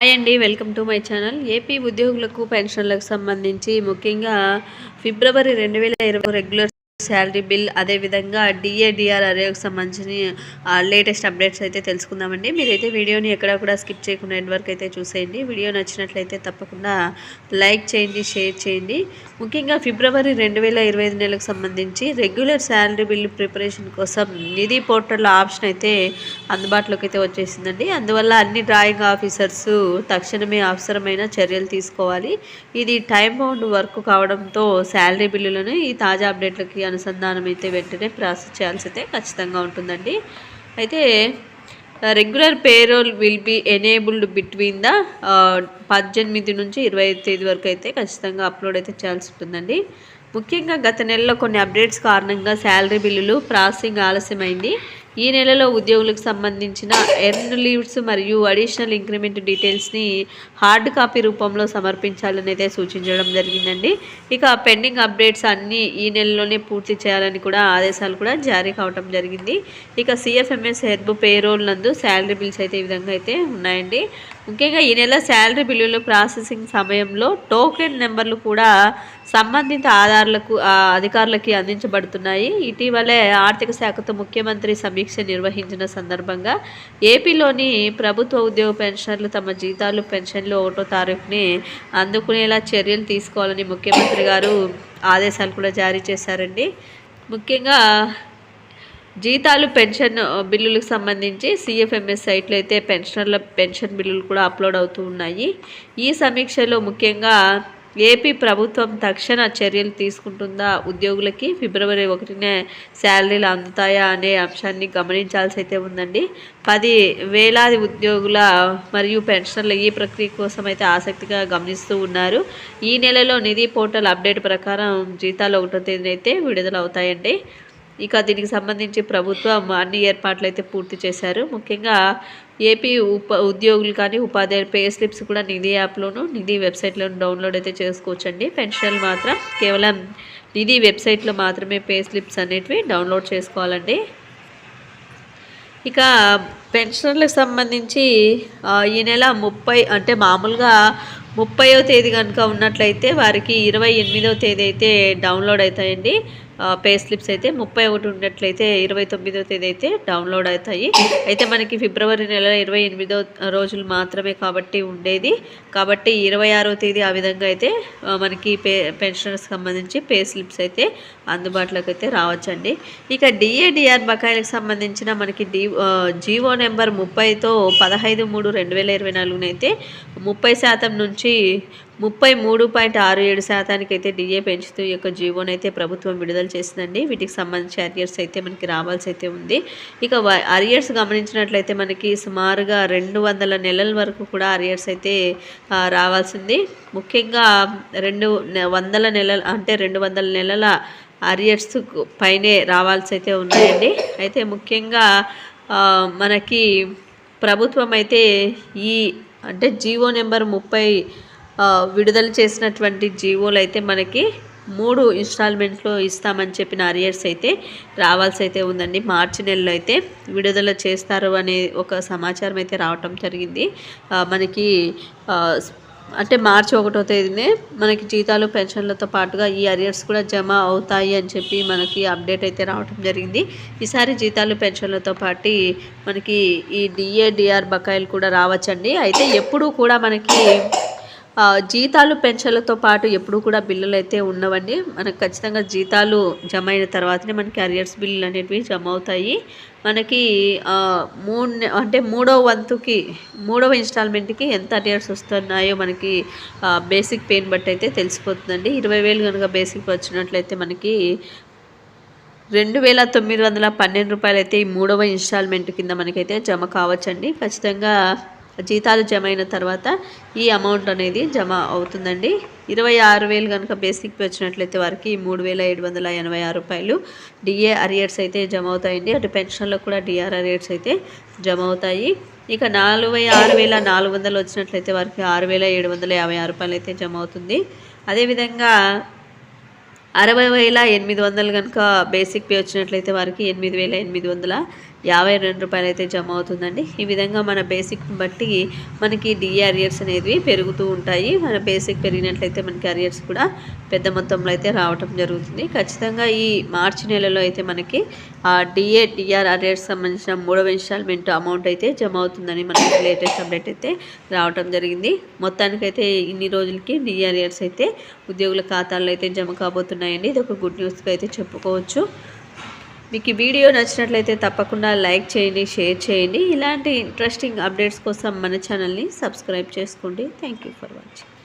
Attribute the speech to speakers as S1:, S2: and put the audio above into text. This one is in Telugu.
S1: హాయ్ అండి welcome to my channel. AP ఉద్యోగులకు పెన్షన్లకు సంబంధించి ముఖ్యంగా ఫిబ్రవరి రెండు వేల ఇరవై రెగ్యులర్ శాలరీ బిల్ అదేవిధంగా డిఏడిఆర్ అరేకి సంబంధించిన లేటెస్ట్ అప్డేట్స్ అయితే తెలుసుకుందామండి. మీరైతే వీడియోని ఎక్కడ కూడా స్కిప్ చేయకుండా ఎండ్ వరకు అయితే చూసేయండి. వీడియో నచ్చినట్లయితే తప్పకుండా లైక్ చేయండి షేర్ చేయండి. ముఖ్యంగా ఫిబ్రవరి రెండు వేల ఇరవై ఐదు నెలకు సంబంధించి రెగ్యులర్ శాలరీ బిల్లు ప్రిపరేషన్ కోసం నిధి పోర్టల్ ఆప్షన్ అయితే అందుబాటులోకి అయితే వచ్చేసిందండి. అందువల్ల అన్ని డ్రాయింగ్ ఆఫీసర్స్ తక్షణమే అవసరమైన చర్యలు తీసుకోవాలి. ఇది టైం బౌండ్ వర్క్ కావడంతో శాలరీ బిల్లులను ఈ తాజా అప్డేట్లకి అనుసంధానం అయితే వెంటనే ప్రాసెస్ చేయాల్సి అయితే ఖచ్చితంగా ఉంటుందండి. అయితే regular payroll will be enabled between the పద్దెనిమిది నుంచి ఇరవై తేదీ వరకు అయితే ఖచ్చితంగా అప్లోడ్ అయితే చేయాల్సి ఉంటుందండి. ముఖ్యంగా గత నెలలో కొన్ని అప్డేట్స్ కారణంగా శాలరీ బిల్లులు ప్రాసెసింగ్ ఆలస్యమైంది. ఈ నెలలో ఉద్యోగులకు సంబంధించిన ఎర్న్ లీవ్స్ మరియు అడిషనల్ ఇంక్రిమెంట్ డీటెయిల్స్ని హార్డ్ కాపీ రూపంలో సమర్పించాలని అయితే సూచించడం జరిగిందండి. ఇక పెండింగ్ అప్డేట్స్ అన్నీ ఈ నెలలోనే పూర్తి చేయాలని కూడా ఆదేశాలు కూడా జారీ కావడం జరిగింది. ఇక సిఎఫ్ఎంఎస్ హెర్బ్ పేరోల్ నందు శాలరీ బిల్స్ అయితే ఈ విధంగా అయితే ఉన్నాయండి. ముఖ్యంగా ఈ నెల శాలరీ బిల్లులు ప్రాసెసింగ్ సమయంలో టోకెన్ నెంబర్లు కూడా సంబంధిత ఆధార్లకు అధికారులకి అందించబడుతున్నాయి. ఇటీవలే ఆర్థిక శాఖతో ముఖ్యమంత్రి సమీక్ష నిర్వహించిన సందర్భంగా ఏపీలోని ప్రభుత్వ ఉద్యోగ పెన్షన్లు తమ జీతాలు పెన్షన్లు ఒకటో తారీఖుని అందుకునేలా చర్యలు తీసుకోవాలని ముఖ్యమంత్రి గారు ఆదేశాలు కూడా జారీ చేశారండి. ముఖ్యంగా జీతాలు పెన్షన్ బిల్లులకు సంబంధించి సిఎఫ్ఎంఎస్ సైట్లో అయితే పెన్షనర్ల పెన్షన్ బిల్లులు కూడా అప్లోడ్ అవుతూ ఉన్నాయి. ఈ సమీక్షలో ముఖ్యంగా ఏపీ ప్రభుత్వం తక్షణ చర్యలు తీసుకుంటుందా? ఉద్యోగులకి ఫిబ్రవరి ఒకటినే శాలరీలు అందుతాయా అనే అంశాన్ని గమనించాల్సి అయితే ఉందండి. పది వేలాది ఉద్యోగుల మరియు పెన్షన్ల ఈ ప్రక్రియ కోసం అయితే ఆసక్తిగా గమనిస్తూ ఉన్నారు. ఈ నెలలో నిధి పోర్టల్ అప్డేట్ ప్రకారం జీతాలు ఒకటో తేదీన అయితే విడుదల అవుతాయండి ఇక దీనికి సంబంధించి ప్రభుత్వం అన్ని ఏర్పాట్లు అయితే పూర్తి చేశారు. ముఖ్యంగా ఏపీ ఉప ఉద్యోగులు కానీ ఉపాధ్యాయులు పే స్లిప్స్ కూడా నిధి యాప్లోను నిధి వెబ్సైట్లోను డౌన్లోడ్ అయితే చేసుకోవచ్చండి. పెన్షన్లు మాత్రం కేవలం నిధి వెబ్సైట్లో మాత్రమే పే స్లిప్స్ అనేటివి డౌన్లోడ్ చేసుకోవాలండి. ఇక పెన్షన్లకు సంబంధించి ఈ నెల ముప్పై అంటే మామూలుగా ముప్పయో తేదీ కనుక ఉన్నట్లయితే వారికి ఇరవై ఎనిమిదవ తేదీ అయితే డౌన్లోడ్ అవుతాయండి. పే స్లిప్స్ అయితే ముప్పై ఒకటి ఉన్నట్లయితే ఇరవై తొమ్మిదో తేదీ అయితే డౌన్లోడ్ అవుతాయి. అయితే మనకి ఫిబ్రవరి నెల ఇరవై ఎనిమిదో రోజులు మాత్రమే కాబట్టి ఉండేది. కాబట్టి ఇరవై ఆరో తేదీ ఆ విధంగా అయితే మనకి పే పెన్షనర్స్ సంబంధించి పే స్లిప్స్ అయితే అందుబాటులోకి అయితే రావచ్చండి. ఇక డిఏడిఆర్ బకాయిలకు సంబంధించిన మనకి డి జీవో నెంబర్ ముప్పైతో పదహైదు మూడు రెండు వేల ఇరవై నాలుగునైతే ముప్పై శాతం నుంచి ముప్పై మూడు పాయింట్ ఆరు ఏడు శాతానికి అయితే డిఏ పెంచుతూ ఈ యొక్క జీవోని అయితే ప్రభుత్వం విడుదల చేసిందండి. వీటికి సంబంధించి అరియర్స్ అయితే మనకి రావాల్సి అయితే ఉంది. ఇక అరియర్స్ గమనించినట్లయితే మనకి సుమారుగా రెండు వందల నెలల వరకు కూడా అరియర్స్ అయితే రావాల్సింది. ముఖ్యంగా రెండు వందల నెలల అంటే రెండు వందల నెలల అరియర్స్ పైనే రావాల్సి అయితే ఉన్నాయండి. అయితే ముఖ్యంగా మనకి ప్రభుత్వం అయితే ఈ అంటే జీవో నెంబర్ ముప్పై విడుదల చేసినటువంటి జీవోలు అయితే మనకి మూడు ఇన్స్టాల్మెంట్లో ఇస్తామని చెప్పిన అరియర్స్ అయితే రావాల్సి అయితే ఉందండి. మార్చి నెలలో అయితే విడుదల చేస్తారు అనే ఒక సమాచారం అయితే రావటం జరిగింది. మనకి అంటే మార్చి ఒకటో తేదీనే మనకి జీతాలు పెన్షన్లతో పాటుగా ఈ అరియర్స్ కూడా జమ అవుతాయి అని చెప్పి మనకి అప్డేట్ అయితే రావడం జరిగింది. ఈసారి జీతాలు పెన్షన్లతో పాటు మనకి ఈ డిఏడిఆర్ బకాయిలు కూడా రావచ్చండి. అయితే ఎప్పుడూ కూడా మనకి జీతాలు పెన్షన్లతో పాటు ఎప్పుడు కూడా బిల్లులు అయితే ఉండవండి. మనకు ఖచ్చితంగా జీతాలు జమ అయిన తర్వాతనే మనకి అరియర్స్ బిల్లులు అనేటివి జమ అవుతాయి మనకి మూడు అంటే మూడవ వంతుకి మూడవ ఇన్స్టాల్మెంట్కి ఎంత అరియర్స్ వస్తున్నాయో మనకి బేసిక్ పెయిన్ బట్టి అయితే తెలిసిపోతుందండి. ఇరవై వేలు కనుక బేసిక్ వచ్చినట్లయితే మనకి రెండు వేల తొమ్మిది వందల పన్నెండు రూపాయలు అయితే ఈ మూడవ ఇన్స్టాల్మెంట్ కింద మనకైతే జమ కావచ్చండి. ఖచ్చితంగా జీతాలు జమ అయిన తర్వాత ఈ అమౌంట్ అనేది జమ అవుతుందండి. ఇరవై ఆరు వేలు కనుక బేసిక్ వచ్చినట్లయితే వారికి మూడు వేల ఏడు వందల ఎనభై ఆరు రూపాయలు డిఏ అరియర్స్ అయితే జమ అవుతాయండి. అటు పెన్షన్లో కూడా డిఆర్ అరియర్స్ అయితే జమ అవుతాయి. ఇక నలభై ఆరు వేల నాలుగు వందలు వచ్చినట్లయితే వారికి ఆరు వేల ఏడు వందల యాభై ఆరు రూపాయలు అయితే జమ అవుతుంది. అదేవిధంగా అరవై వేల ఎనిమిది వందలు కనుక బేసిక్ పే వచ్చినట్లయితే వారికి ఎనిమిది వేల ఎనిమిది వందల యాభై రెండు రూపాయలు అయితే జమ అవుతుందండి ఈ విధంగా మన బేసిక్ బట్టి మనకి డిఏ అనేవి పెరుగుతూ ఉంటాయి. మన బేసిక్ పెరిగినట్లయితే మనకి అరియర్స్ కూడా పెద్ద మొత్తంలో అయితే రావటం జరుగుతుంది. ఖచ్చితంగా ఈ మార్చి నెలలో అయితే మనకి ఆ డిఏ డిఆర్ అరియర్స్ సంబంధించిన మూడవ ఇన్స్టాల్మెంట్ అమౌంట్ అయితే జమ అవుతుందని మనకి లేటెస్ట్ అప్డేట్ అయితే రావటం జరిగింది. మొత్తానికైతే ఇన్ని రోజులకి డిఏ అయితే ఉద్యోగుల ఖాతాల్లో అయితే జమ కాబోతున్నాయండి. ఇది ఒక గుడ్ న్యూస్గా అయితే చెప్పుకోవచ్చు. మీకు ఈ వీడియో నచ్చినట్లయితే తప్పకుండా లైక్ చేయండి షేర్ చేయండి. ఇలాంటి ఇంట్రెస్టింగ్ అప్డేట్స్ కోసం మన ఛానల్ని సబ్స్క్రైబ్ చేసుకోండి. Thank you for watching